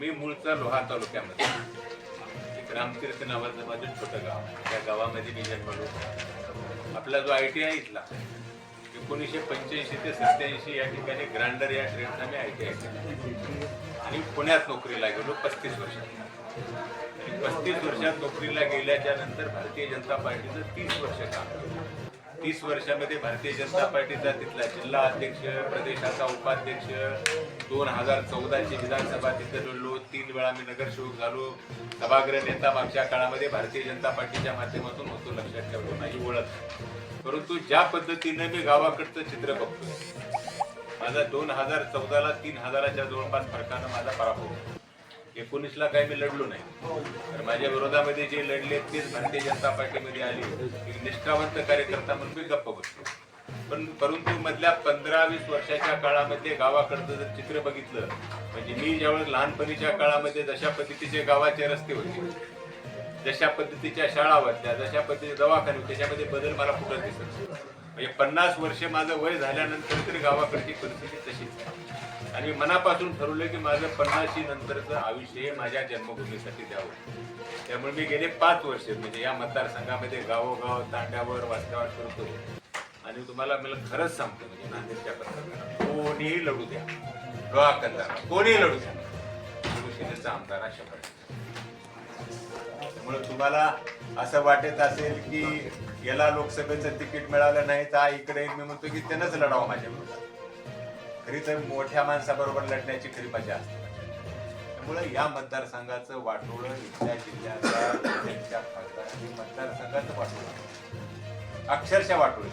मी मूळचा लोहा तालुक्यामध्ये. ग्रामतीर्थ नावाचं माझं छोटं गाव. त्या गावामध्ये मी जन्मलो. आपला जो आय टी आय इथला एकोणीसशे पंच्याऐंशी ते सत्याऐंशी या ठिकाणी ग्रांडर या ट्रेनचा मी आय टी आय केला. आणि पुण्यात नोकरीला गेलो पस्तीस वर्षात. पस्तीस वर्षात नोकरीला गेल्याच्यानंतर भारतीय जनता पार्टीचं तीस वर्ष काम केलं. तीस वर्षामध्ये भारतीय जनता पार्टीचा तिथला जिल्हा अध्यक्ष प्रदेशाचा उपाध्यक्ष दोन हजार चौदाची विधानसभा तिथे लढलो. तीन वेळा मी नगरसेवक झालो. सभागृह नेता मागच्या काळामध्ये भारतीय जनता पार्टीच्या माध्यमातून होतो लक्षात ठेवतो माझी ओळख. परंतु ज्या पद्धतीनं मी गावाकडचं चित्र बघतोय माझा दोन हजार चौदाला तीन हजाराच्या जवळपास फरकानं माझा पराभव एकोणीसला काही मी लढलो नाही. तर माझ्या विरोधामध्ये जे लढले तेच भारतीय जनता पार्टीमध्ये आले. एक निष्ठावंत कार्यकर्ता म्हणून मी गप्प बसतो पण परंतु मधल्या पंधरा वीस वर्षाच्या काळामध्ये गावाकडचं जर चित्र बघितलं म्हणजे मी ज्यावेळेस लहानपणीच्या काळामध्ये जशा पद्धतीचे गावाचे रस्ते होते जशा पद्धतीच्या शाळा होत्या जशा पद्धतीचे दवाखाने होते त्याच्यामध्ये बदल मला कुठं दिसत म्हणजे पन्नास वर्ष माझं वय झाल्यानंतर तरी गावाकडची परिस्थिती तशीच आहे. आणि मनापासून ठरवलं की माझं पन्नाशी नंतरचं आयुष्य हे माझ्या जन्मभूमीसाठी द्यावं. त्यामुळे मी गेले पाच वर्ष म्हणजे या मतदारसंघामध्ये गावोगाव तांड्यावर वास्तवात करतो आणि तुम्हाला मला खरंच सांगतो म्हणजे नांदेडच्या पत्रकारांना कोणीही लढू द्या. डोळा कोणीही लढू द्या. शिवसेनेचा आमदार अशा त्यामुळे तुम्हाला असं वाटत असेल की याला लोकसभेचं तिकीट मिळालं नाही तर इकडे मी म्हणतो की त्यानंच लढावं माझ्याबरोबर. खरी तर मोठ्या माणसाबरोबर लढण्याची खरी मजा असते. त्यामुळे या मतदारसंघाचं वाटोळं इथल्या जिल्ह्याचा त्यांच्या मतदारसंघाचं वाटोळ. अक्षरशः वाटोळ.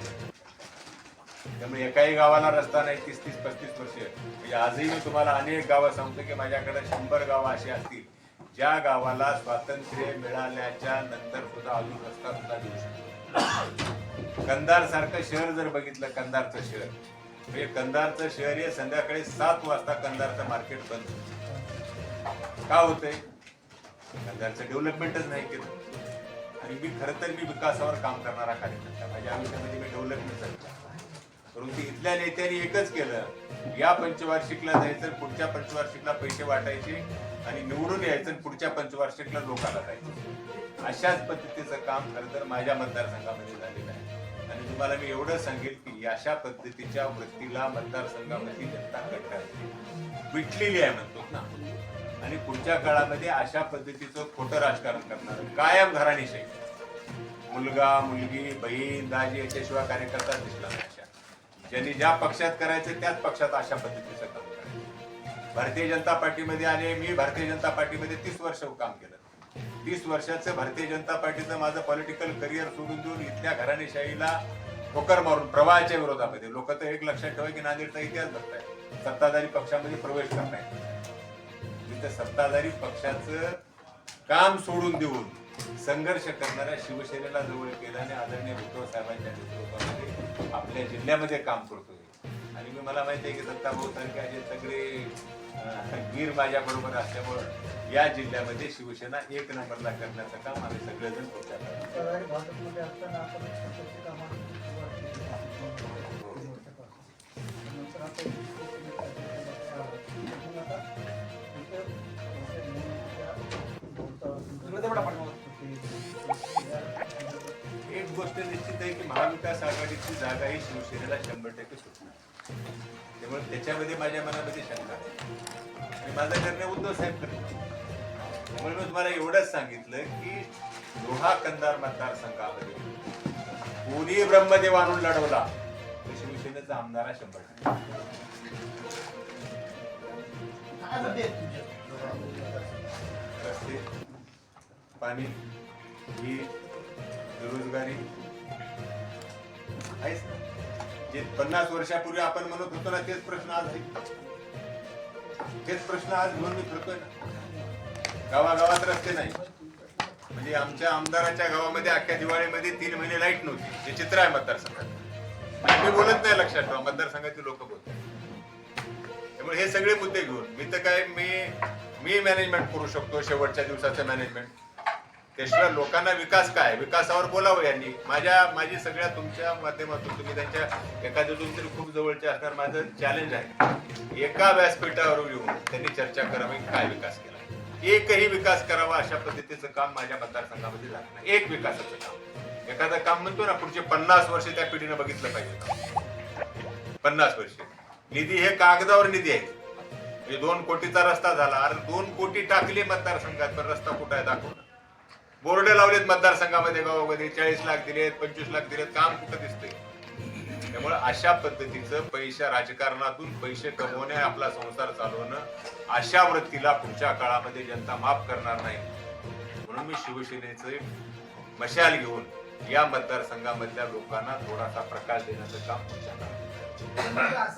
त्यामुळे एकाही गावाला रस्ता नाही तीस तीस पस्तीस वर्ष. म्हणजे आजही मी तुम्हाला अनेक गावं सांगतो की माझ्याकडे शंभर गावं अशी असतील ज्या गावाला स्वातंत्र्य मिळाल्याच्या नंतर सुद्धा अजून रस्ता सुद्धा देऊ शकतो कंदार सारखं शहर जर बघितलं कंधारचं शहर. म्हणजे कंधारचं शहर हे संध्याकाळी सात वाजता कंधारचं मार्केट बंद का होतंय? कंधारचं डेव्हलपमेंटच नाही केलं. आणि मी खरं तर मी विकासावर काम करणारा कार्यकर्ता. माझ्या आयुष्यामध्ये मी डेव्हलपमेंट करतो. परंतु इथल्या नेत्यांनी एकच केलं. या पंचवार्षिकला जायचं पुढच्या पंचवार्षिकला पैसे वाटायचे आणि निवडून यायचं आणि पुढच्या पंचवार्षिकला लोकांना जायचं. अशाच पद्धतीचं काम खरं तर माझ्या मतदारसंघामध्ये झालेलं आहे. म्हणजे तुम्हाला मी एवढं सांगेल की अशा पद्धतीच्या वृत्तीला मतदारसंघामध्ये जनता कंटाळते. विटलेली आहे म्हणतो ना. आणि पुढच्या काळामध्ये अशा पद्धतीचं खोटं राजकारण करणार. कायम घराणीशाही. मुलगा मुलगी बहीण दाजी याच्याशिवाय कार्यकर्ता दिसला नाही अशा. ज्यांनी ज्या पक्षात करायचं त्याच पक्षात अशा पद्धतीचं काम करायचं. भारतीय जनता पार्टीमध्ये आणि मी भारतीय जनता पार्टीमध्ये तीस वर्ष काम केलं. वीस वर्षाचं भारतीय जनता पार्टीचं माझं पॉलिटिकल करिअर सोडून देऊन इथल्या घराणेशाहीला ठोकर मारून प्रवाहाच्या विरोधामध्ये. लोक तर एक लक्षात ठेवा की नांदेडचा इतिहास बघताय. सत्ताधारी पक्षामध्ये प्रवेश करताय. तिथं सत्ताधारी पक्षाचं काम सोडून देऊन संघर्ष करणाऱ्या शिवसेनेला जवळ केलं आणि आदरणीय उद्धव साहेबांच्या नेतृत्वामध्ये आपल्या जिल्ह्यामध्ये काम करतोय. आणि मी मला माहिती आहे की दत्ताभाऊ सारखे असे सगळे अं, वीर माझ्या बरोबर असल्यामुळं या जिल्ह्यामध्ये शिवसेना एक नंबरला करण्याचं काम आम्ही सगळेजण करतो एक गोष्ट निश्चित आहे की महाविकास आघाडीची जागा ही शिवसेनेला शंभर टक्के सुटणार. त्यामुळे त्याच्यामध्ये माझ्या मनामध्ये शंका आहे. आणि माझा निर्णय उद्धव साहेब करतो त्यामुळे मी तुम्हाला एवढंच सांगितलं की लोहा कंदार मतदारसंघामध्ये कोणी ब्रह्मदेव आणून लढवला तर शिवसेनेचा आमदार हा शंभर टक्के. रस्ते पाणी ही बेरोजगारी. आहेच ना? जे पन्नास वर्षापूर्वी आपण म्हणत होतो ना तेच प्रश्न आज आहे तेच प्रश्न आज घेऊन मी फिरतोय ना. गावागावात रस्ते नाही. म्हणजे आमच्या आमदाराच्या गावामध्ये अख्ख्या दिवाळीमध्ये तीन महिने लाइट नव्हती. हे चित्र आहे मतदारसंघात. म्हणजे मी बोलत नाही लक्षात ठेवा मतदारसंघातील लोक बोलतात. त्यामुळे हे सगळे मुद्दे घेऊन मी तर काय मी मी मॅनेजमेंट करू शकतो शेवटच्या दिवसाचं मॅनेजमेंट त्याशिवाय लोकांना विकास काय? विकासावर बोलावं यांनी. माझ्या माझी सगळ्या तुमच्या माध्यमातून तुम्ही त्यांच्या एखाद्या तरी खूप जवळचे असणार माझं चॅलेंज आहे. एका व्यासपीठावर येऊन त्यांनी चर्चा करावी काय विकास केला? एकही विकास करावा अशा पद्धतीचं काम माझ्या मतदारसंघामध्ये झालं नाही. एक विकासाचं काम. एखादं काम म्हणतो ना पुढचे पन्नास वर्ष त्या पिढीनं बघितलं पाहिजे. पन्नास वर्ष. निधी हे कागदावर निधी आहे. म्हणजे दोन कोटीचा रस्ता झाला. अरे दोन कोटी टाकले मतदारसंघात पण रस्ता कुठं आहे दाखवणं बोर्ड लावलेत मतदारसंघामध्ये गावामध्ये चाळीस लाख दिलेत पंचवीस लाख दिलेत काम कुठं दिसतंय? त्यामुळे अशा पद्धतीचं पैशा राजकारणातून पैसे कमवणे आपला संसार चालवणं अशा वृत्तीला पुढच्या काळामध्ये जनता माफ करणार नाही. म्हणून मी शिवसेनेचे मशाल घेऊन या मतदारसंघामधल्या लोकांना थोडासा प्रकाश देण्याचं काम पुढच्या काळात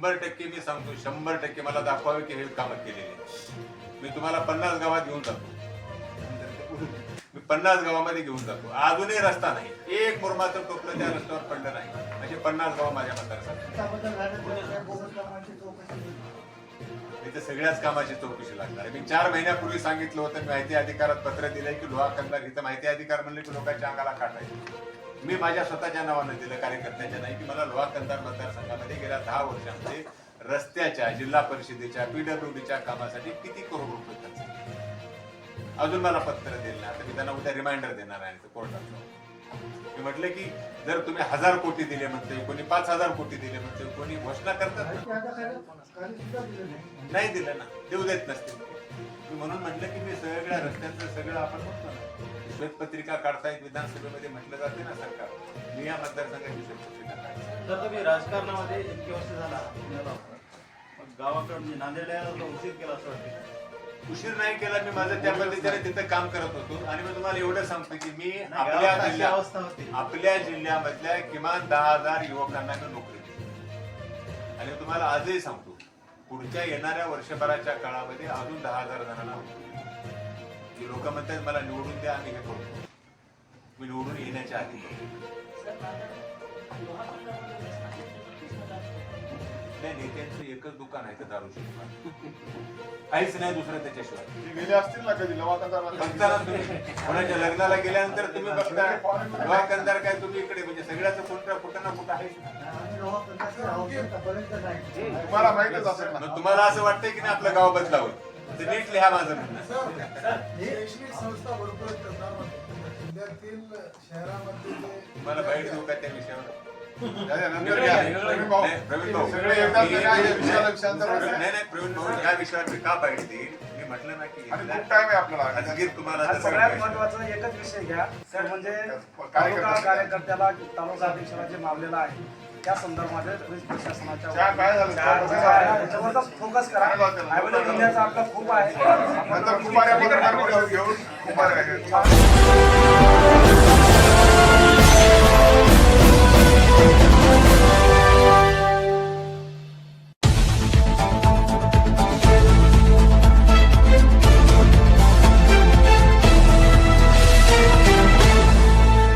शंभर टक्के मी सांगतो शंभर टक्के मला दाखवावे की हे कामं केलेली मी तुम्हाला पन्नास गावात घेऊन जातो. मी पन्नास गावामध्ये घेऊन जातो. अजूनही रस्ता नाही. एक मुरमाचं टोपलं त्या रस्त्यावर पडलं नाही. असे पन्नास गाव माझ्या मतदारसंघात इथे सगळ्याच कामाची चौकशी लागणार आहे. मी चार महिन्यापूर्वी सांगितलं होतं मी माहिती अधिकारात पत्र दिलंय की लोहा करणार इथं माहिती अधिकार म्हणले की लोकांच्या अंगाला काढायचे मी माझ्या स्वतःच्या नावानं दिलं कार्यकर्त्याच्या नाही की मला लोहा कंदार मतदारसंघामध्ये गेल्या दहा वर्षामध्ये रस्त्याच्या जिल्हा परिषदेच्या पीडब्ल्यूडीच्या कामासाठी किती करोड रुपये खर्च अजून मला पत्र दिलं आता मी त्यांना उद्या रिमाइंडर देणार आहे कोर्टात मी म्हटलं की जर तुम्ही हजार कोटी दिले म्हणते कोणी पाच हजार कोटी दिले म्हणते कोणी घोषणा करतात ना. नाही दिलं ना. देऊ देत नसतील. म्हणून म्हटलं की मी सगळ्या रस्त्यांचं सगळं आपण म्हणतो ना. श्वेतपत्रिका काढतायत विधानसभेमध्ये म्हटलं जाते ना सरकार. मी या मतदारसंघाची श्वेतपत्रिका काढतो. तर तुम्ही राजकारणामध्ये इतके वर्ष झाला. मग गावाकडे म्हणजे नांदेडला उशीर केला असं वाटतं. उशीर नाही केला मी माझं त्या पद्धतीने तिथं काम करत होतो. आणि मी तुम्हाला एवढं सांगतो की मी आपल्या होती. आपल्या जिल्ह्यामधल्या किमान दहा हजार युवकांना मी नोकरी दिली. आणि तुम्हाला आजही सांगतो पुढच्या येणाऱ्या वर्षभराच्या काळामध्ये अजून दहा हजार जणांना. की लोक म्हणतात मला निवडून द्या आम्ही हे करतो मी निवडून येण्याच्या आधी. नाही नेत्यांचं एकच दुकान आहे ते दारूचे दुकान काहीच नाही दुसरं त्याच्याशिवाय. ते गेले असतील ना कधी? बघता ना तुम्ही कोणाच्या लग्नाला गेल्यानंतर तुम्ही बघता लोहा कंदार काय तुम्ही इकडे म्हणजे सगळ्याचं कुठं ना कुठं ना. पर्यंत नाही तुम्हाला माहितच असेल ना. मग तुम्हाला असं वाटतंय की नाही आपलं गाव बदलावं? तर नीट लिहा माझं शैक्षणिक संस्था भरपूर शहरामध्ये तुम्हाला बाईट देऊ का त्या विषयावर. प्रवीण भाऊ. सगळे. नाही नाही प्रवीण भाऊ या विषयावर मी का बाईट देईल म्हटलं ना की आणि खूप टाइम आहे आपल्याला. खाजगीत तुम्हाला सगळ्यात महत्त्वाचा एकच विषय घ्या. तर म्हणजे कार्यकर्ता- तालुका कार्यकर्त्याला तालुका अध्यक्षाला जे मारलेलं आहे त्या संदर्भामध्ये पोलीस प्रशासनाच्या चहा काय झालं? चहा- फोकस करा. काय झालं. जिल्ह्याचा आपला खूप आहे. नंतर कुमार या पत्रकार परिषद घेऊन कुमार आहे.